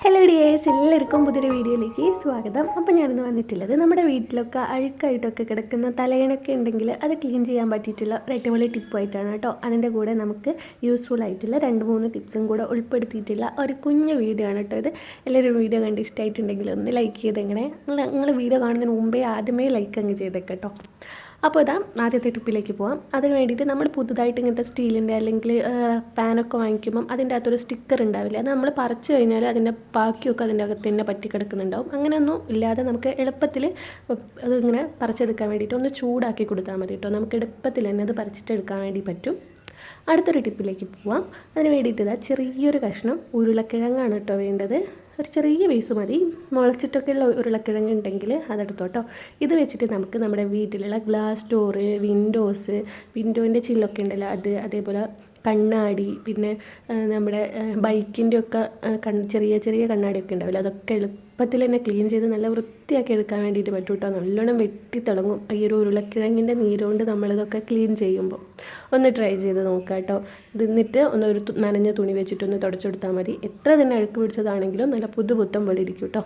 Hello dears എല്ലാവർക്കും പുതിയൊരു വീഡിയോയിലേക്ക് സ്വാഗതം. അപ്പോൾ ഞാനിന്ന് വന്നിട്ടുള്ളത് നമ്മുടെ വീട്ടിലൊക്കെ അഴുക്കായിട്ടൊക്കെ കിടക്കുന്ന തലയിണൊക്കെ ഉണ്ടെങ്കിൽ അത് ക്ലീൻ ചെയ്യാൻ പറ്റിയിട്ടുള്ള ഒരു അടിപൊളി ടിപ്പായിട്ടാണ് കേട്ടോ. അതിന്റെ കൂടെ നമുക്ക് യൂസ്ഫുൾ ആയിട്ടുള്ള രണ്ട് മൂന്ന് ടിപ്സും കൂടെ ഉൾപ്പെടുത്തിയിട്ടുള്ള ഒരു കുഞ്ഞു വീഡിയോ ആണ് കേട്ടോ ഇത്. എല്ലാവരും വീഡിയോ കണ്ട് ഇഷ്ടമായിട്ടുണ്ടെങ്കിൽ ഒന്ന് ലൈക്ക് ചെയ്തെങ്ങനെ നിങ്ങൾ വീഡിയോ കാണുന്നതിന് മുമ്പേ ആദ്യമേ ലൈക്ക് അങ്ങ് ചെയ്തേക്കട്ടോ അപ്പോൾ ഇതാ ആദ്യത്തെ ടിപ്പിലേക്ക് പോവാം. അതിന് വേണ്ടിയിട്ട് നമ്മൾ പുതുതായിട്ട് ഇങ്ങനത്തെ സ്റ്റീലിന്റെ അല്ലെങ്കിൽ പാനൊക്കെ വാങ്ങിക്കുമ്പം അതിന്റെ അകത്തൊരു സ്റ്റിക്കർ ഉണ്ടാവില്ല അത് നമ്മൾ പറിച്ച് കഴിഞ്ഞാൽ അതിന്റെ ബാക്കിയൊക്കെ അതിന്റെ അകത്ത് തന്നെ പറ്റി കിടക്കുന്നുണ്ടാവും. അങ്ങനെയൊന്നും ഇല്ലാതെ നമുക്ക് എളുപ്പത്തിൽ അതിങ്ങനെ പറിച്ചെടുക്കാൻ വേണ്ടിയിട്ട് ഒന്ന് ചൂടാക്കി കൊടുത്താൽ മതി കേട്ടോ. നമുക്ക് എളുപ്പത്തിൽ തന്നെ അത് പറിച്ചിട്ടെടുക്കാൻ വേണ്ടി പറ്റും. അടുത്തൊരു ടിപ്പിലേക്ക് പോവാം. അതിന് വേണ്ടിയിട്ട് ഇതാ ചെറിയൊരു കഷ്ണം ഉരുളക്കിഴങ്ങാണ് കേട്ടോ വേണ്ടത്. ഒരു ചെറിയ പീസ് മതി. മുളച്ചിട്ടൊക്കെയുള്ള ഉരുളക്കിഴങ്ങ് ഉണ്ടെങ്കിൽ അതെടുത്തോട്ടോ. ഇത് വെച്ചിട്ട് നമുക്ക് നമ്മുടെ വീട്ടിലുള്ള ഗ്ലാസ് ഡോറ് വിൻഡോസ് വിൻഡോന്റെ ചില്ലൊക്കെ ഉണ്ടല്ലോ അത് അതേപോലെ കണ്ണാടി പിന്നെ നമ്മുടെ ബൈക്കിന്റെ ഒക്കെ കൺ ചെറിയ ചെറിയ കണ്ണാടിയൊക്കെ ഉണ്ടാവില്ല അതൊക്കെ എളുപ്പത്തിൽ തന്നെ ക്ലീൻ ചെയ്ത് നല്ല വൃത്തിയാക്കി എടുക്കാൻ വേണ്ടിയിട്ട് പറ്റും കേട്ടോ. നല്ലോണം വെട്ടിത്തിളങ്ങും. ഈ ഒരു ഉരുളക്കിഴങ്ങിന്റെ നീരുകൊണ്ട് നമ്മളിതൊക്കെ ക്ലീൻ ചെയ്യുമ്പോൾ ഒന്ന് ട്രൈ ചെയ്ത് നോക്കാം കേട്ടോ. എന്നിട്ട് ഒന്ന് ഒരു നനഞ്ഞ തുണി വെച്ചിട്ടൊന്ന് തുടച്ചെടുത്താൽ മതി. എത്ര തന്നെ അഴുക്ക് പിടിച്ചതാണെങ്കിലും നല്ല പുതുപുത്തം പോലെ ഇരിക്കും കേട്ടോ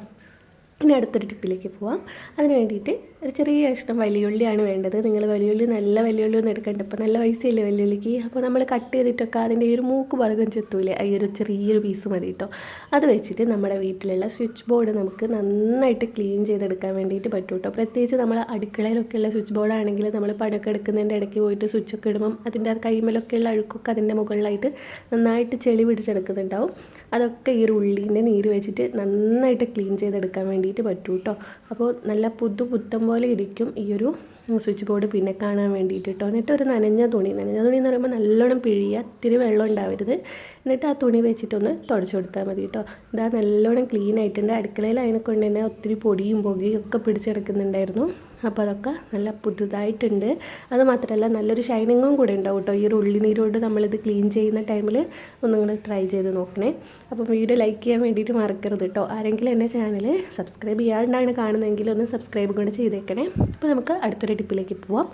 ഇനി അടുത്തൊരു ടിപ്പിലേക്ക് പോവാം. അതിന് വേണ്ടിയിട്ട് ഒരു ചെറിയ കഷ്ണം വലിയുള്ളിയാണ് വേണ്ടത്. നിങ്ങൾ വലിയുള്ളി നല്ല വലിയുള്ളി ഒന്നും എടുക്കണ്ട. ഇപ്പോൾ നല്ല പൈസയില്ലേ വലിയുള്ളിക്ക്? അപ്പോൾ നമ്മൾ കട്ട് ചെയ്തിട്ടൊക്കെ അതിന്റെ ഈ ഒരു മൂക്ക് ഭാഗം ചെത്തൂലേ? ഈ ഒരു ചെറിയൊരു പീസ് മതി കേട്ടോ. അത് വെച്ചിട്ട് നമ്മുടെ വീട്ടിലുള്ള സ്വിച്ച് ബോർഡ് നമുക്ക് നന്നായിട്ട് ക്ലീൻ ചെയ്തെടുക്കാൻ വേണ്ടിയിട്ട് പറ്റും കേട്ടോ. പ്രത്യേകിച്ച് നമ്മൾ അടുക്കളയിലൊക്കെയുള്ള സ്വിച്ച് ബോർഡാണെങ്കിൽ നമ്മൾ പടക്കം എടുക്കുന്നതിന്റെ ഇടയ്ക്ക് പോയിട്ട് സ്വിച്ചൊക്കെ ഇടുമ്പം അതിന്റെ കൈമലൊക്കെയുള്ള അഴുക്കൊക്കെ അതിന്റെ മുകളിലായിട്ട് നന്നായിട്ട് ചെളി പിടിച്ചെടുക്കുന്നുണ്ടാവും. അതൊക്കെ ഈ ഒരു ഉള്ളീന്റെ നീര് വെച്ചിട്ട് നന്നായിട്ട് ക്ലീൻ ചെയ്തെടുക്കാൻ വേണ്ടിയിട്ട് പറ്റും കേട്ടോ. അപ്പോൾ നല്ല പുതു പുത്തം പോലെ ഇരിക്കും ഈ ഒരു സ്വിച്ച് ബോർഡ് പിന്നെ കാണാൻ വേണ്ടിയിട്ട് കേട്ടോ എന്നിട്ട് ഒരു നനഞ്ഞ തുണി. നനഞ്ഞ തുണി എന്ന് പറയുമ്പോൾ നല്ലോണം പിഴിയുക ഇത്തിരി വെള്ളം ഉണ്ടാവരുത്. എന്നിട്ട് ആ തുണി വെച്ചിട്ടൊന്ന് തുടച്ചു കൊടുത്താൽ മതി കേട്ടോ ഇതാ നല്ലോണം ക്ലീൻ ആയിട്ടുണ്ട്. അടുക്കളയിൽ അതിനെ കൊണ്ട് തന്നെ ഒത്തിരി പൊടിയും പുകയും ഒക്കെ പിടിച്ച് കിടക്കുന്നുണ്ടായിരുന്നു. അപ്പോൾ അതൊക്കെ നല്ല പുതുതായിട്ടുണ്ട്. അത് മാത്രമല്ല നല്ലൊരു ഷൈനിങ്ങും കൂടെ ഉണ്ടാവും കേട്ടോ ഈ ഒരു ഉള്ളിനീരോട് നമ്മളിത് ക്ലീൻ ചെയ്യുന്ന ടൈമിൽ ഒന്ന് നിങ്ങൾ ട്രൈ ചെയ്ത് നോക്കണേ. അപ്പം വീഡിയോ ലൈക്ക് ചെയ്യാൻ വേണ്ടിയിട്ട് മറക്കരുത് കേട്ടോ ആരെങ്കിലും എന്റെ ചാനൽ സബ്സ്ക്രൈബ് ചെയ്യാണ്ടാണ് കാണുന്നതെങ്കിൽ ഒന്ന് സബ്സ്ക്രൈബ് കൂടെ ചെയ്തേക്കണേ. അപ്പോൾ നമുക്ക് അടുത്തൊരു ടിപ്പിലേക്ക് പോവാം.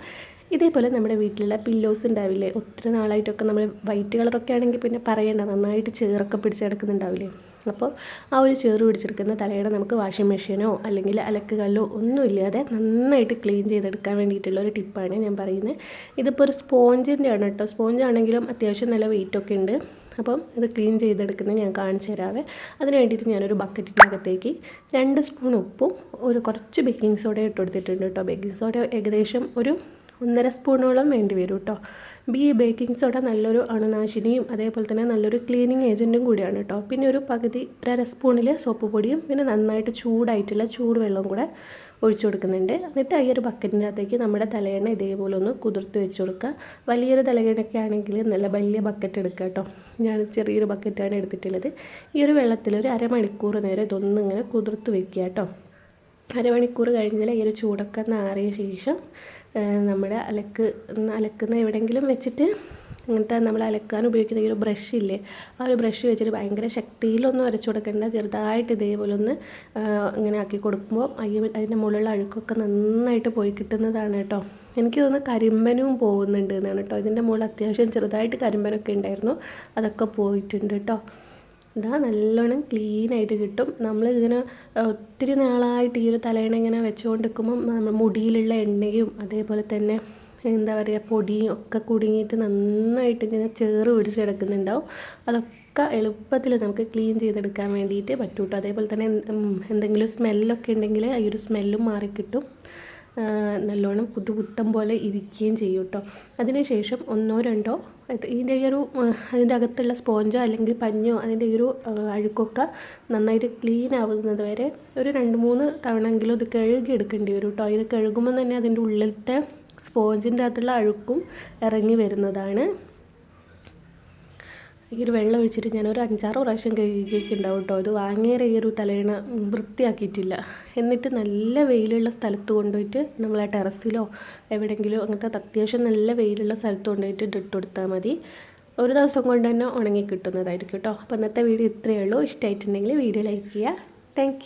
ഇതേപോലെ നമ്മുടെ വീട്ടിലുള്ള പില്ലോസ് ഉണ്ടാവില്ലേ? ഒത്തിരി നാളായിട്ടൊക്കെ നമ്മൾ വൈറ്റ് കളറൊക്കെ ആണെങ്കിൽ പിന്നെ പറയണ്ട നന്നായിട്ട് ചേറൊക്കെ പിടിച്ചെടുക്കുന്നുണ്ടാവില്ലേ അപ്പോൾ ആ ഒരു ചേറ് പിടിച്ചെടുക്കുന്ന തലയുടെ നമുക്ക് വാഷിംഗ് മെഷീനോ അല്ലെങ്കിൽ അലക്കുകല്ലോ ഒന്നും ഒന്നുമില്ലാതെ നന്നായിട്ട് ക്ലീൻ ചെയ്തെടുക്കാൻ വേണ്ടിയിട്ടുള്ള ഒരു ടിപ്പാണ് ഞാൻ പറയുന്നത്. ഇതിപ്പോൾ ഒരു സ്പോഞ്ചിന്റെ ആണ് കേട്ടോ. സ്പോഞ്ച് ആണെങ്കിലും അത്യാവശ്യം നല്ല വെയിറ്റൊക്കെ ഉണ്ട്. അപ്പം ഇത് ക്ലീൻ ചെയ്തെടുക്കുന്നത് ഞാൻ കാണിച്ചു തരാവേ. അതിന് വേണ്ടിയിട്ട് ഞാനൊരു ബക്കറ്റിനകത്തേക്ക് രണ്ട് സ്പൂൺ ഉപ്പും ഒരു കുറച്ച് ബേക്കിംഗ് സോഡ ഇട്ട് കൊടുത്തിട്ടുണ്ട് കേട്ടോ. ബേക്കിംഗ് സോഡ ഏകദേശം ഒരു ഒന്നര സ്പൂണോളം വേണ്ടി വരും കേട്ടോ. ബി ബേക്കിംഗ് സോഡ നല്ലൊരു അണുനാശിനിയും അതേപോലെ തന്നെ നല്ലൊരു ക്ലീനിങ് ഏജന്റും കൂടിയാണ് കേട്ടോ. പിന്നെ ഒരു പകുതി അര സ്പൂണിൽ സോപ്പ് പൊടിയും പിന്നെ നന്നായിട്ട് ചൂടായിട്ടുള്ള ചൂടുവെള്ളവും കൂടെ ഒഴിച്ചു കൊടുക്കുന്നുണ്ട്. എന്നിട്ട് ഈ ഒരു ബക്കറ്റിന്റെ അകത്തേക്ക് നമ്മുടെ തലയെണ്ണ ഇതേപോലെ ഒന്ന് കുതിർത്ത് വെച്ച് കൊടുക്കുക. വലിയൊരു തലയെണ്ണയൊക്കെ ആണെങ്കിൽ നല്ല വലിയ ബക്കറ്റ് എടുക്കുക കേട്ടോ. ഞാൻ ചെറിയൊരു ബക്കറ്റാണ് എടുത്തിട്ടുള്ളത്. ഈ ഒരു വെള്ളത്തിൽ ഒരു അരമണിക്കൂർ നേരം ഇതൊന്നും ഇങ്ങനെ കുതിർത്ത് വെക്കുക കേട്ടോ. അരമണിക്കൂർ കഴിഞ്ഞാൽ ഈ ഒരു ചൂടൊക്കെ നാറിയ ശേഷം നമ്മുടെ അലക്ക് അലക്കുന്ന എവിടെയെങ്കിലും വെച്ചിട്ട് അങ്ങനത്തെ നമ്മൾ അലക്കാൻ ഉപയോഗിക്കുന്ന ഈ ഒരു ബ്രഷ് ഇല്ലേ ആ ഒരു ബ്രഷ് വെച്ചിട്ട് ഭയങ്കര ശക്തിയിലൊന്നും അരച്ചു കൊടുക്കേണ്ട ചെറുതായിട്ട് ഇതേപോലെ ഒന്ന് ഇങ്ങനെ ആക്കി കൊടുക്കുമ്പോൾ അയ്യ അതിന്റെ മുകളിലുള്ള അഴുക്കൊക്കെ നന്നായിട്ട് പോയി കിട്ടുന്നതാണ് കേട്ടോ. എനിക്ക് തോന്നുന്നു കരിമ്പനും പോകുന്നുണ്ട് എന്നാണ് കേട്ടോ. ഇതിന്റെ മുകളിൽ അത്യാവശ്യം ചെറുതായിട്ട് കരിമ്പനൊക്കെ ഉണ്ടായിരുന്നു. അതൊക്കെ പോയിട്ടുണ്ട് കേട്ടോ. ഇതാ നല്ലോണം ക്ലീനായിട്ട് കിട്ടും. നമ്മൾ ഇങ്ങനെ ഒത്തിരി നാളായിട്ട് ഈ ഒരു തലേണ ഇങ്ങനെ വെച്ചുകൊണ്ട് നിൽക്കുമ്പം നമ്മൾ മുടിയിലുള്ള എണ്ണയും അതേപോലെ തന്നെ എന്താ പറയുക പൊടിയും ഒക്കെ കുടുങ്ങിയിട്ട് നന്നായിട്ട് ഇങ്ങനെ ചേറ് പിടിച്ചെടുക്കുന്നുണ്ടാവും അതൊക്കെ എളുപ്പത്തിൽ നമുക്ക് ക്ലീൻ ചെയ്തെടുക്കാൻ വേണ്ടിയിട്ട് പറ്റൂട്ടോ. അതേപോലെ തന്നെ എന്തെങ്കിലും സ്മെല്ലൊക്കെ ഉണ്ടെങ്കിൽ ഈ ഒരു സ്മെല്ലും മാറിക്കിട്ടും. നല്ലോണം പുതുപുത്തം പോലെ ഇരിക്കുകയും ചെയ്യും കേട്ടോ. അതിനുശേഷം ഒന്നോ രണ്ടോ ഇതിന്റെ ഈ ഒരു അതിന്റെ അകത്തുള്ള സ്പോഞ്ചോ അല്ലെങ്കിൽ പഞ്ഞോ അതിന്റെ ഈ ഒരു അഴുക്കൊക്കെ നന്നായിട്ട് ക്ലീൻ ആവുന്നത് വരെ ഒരു രണ്ട് മൂന്ന് തവണെങ്കിലും ഇത് കഴുകി എടുക്കേണ്ടി വരും കേട്ടോ. ഇത് കഴുകുമ്പോൾ തന്നെ അതിന്റെ ഉള്ളിലത്തെ സ്പോഞ്ചിന്റെ അകത്തുള്ള അഴുക്കും ഇറങ്ങി വരുന്നതാണ്. ഈ ഒരു വെള്ളം ഒഴിച്ചിട്ട് ഞാൻ ഒരു അഞ്ചാറ് പ്രാവശ്യം കഴുകിയിട്ടുണ്ടാവും കേട്ടോ ഇത് വാങ്ങിയ ഈ ഒരു തലേണ വൃത്തിയാക്കിയിട്ടില്ല. എന്നിട്ട് നല്ല വെയിലുള്ള സ്ഥലത്ത് കൊണ്ടുപോയിട്ട് നമ്മൾ ആ ടെറസിലോ എവിടെയെങ്കിലും അങ്ങനത്തെ അത്യാവശ്യം നല്ല വെയിലുള്ള സ്ഥലത്ത് കൊണ്ടുപോയിട്ട് ഇട്ട് കൊടുത്താൽ മതി. ഒരു ദിവസം കൊണ്ട് തന്നെ ഉണങ്ങി കിട്ടുന്നതായിരിക്കും കേട്ടോ. അപ്പോൾ ഇന്നത്തെ വീഡിയോ ഇത്രയേ ഉള്ളൂ. ഇഷ്ടമായിട്ടുണ്ടെങ്കിൽ വീഡിയോ ലൈക്ക് ചെയ്യുക. താങ്ക്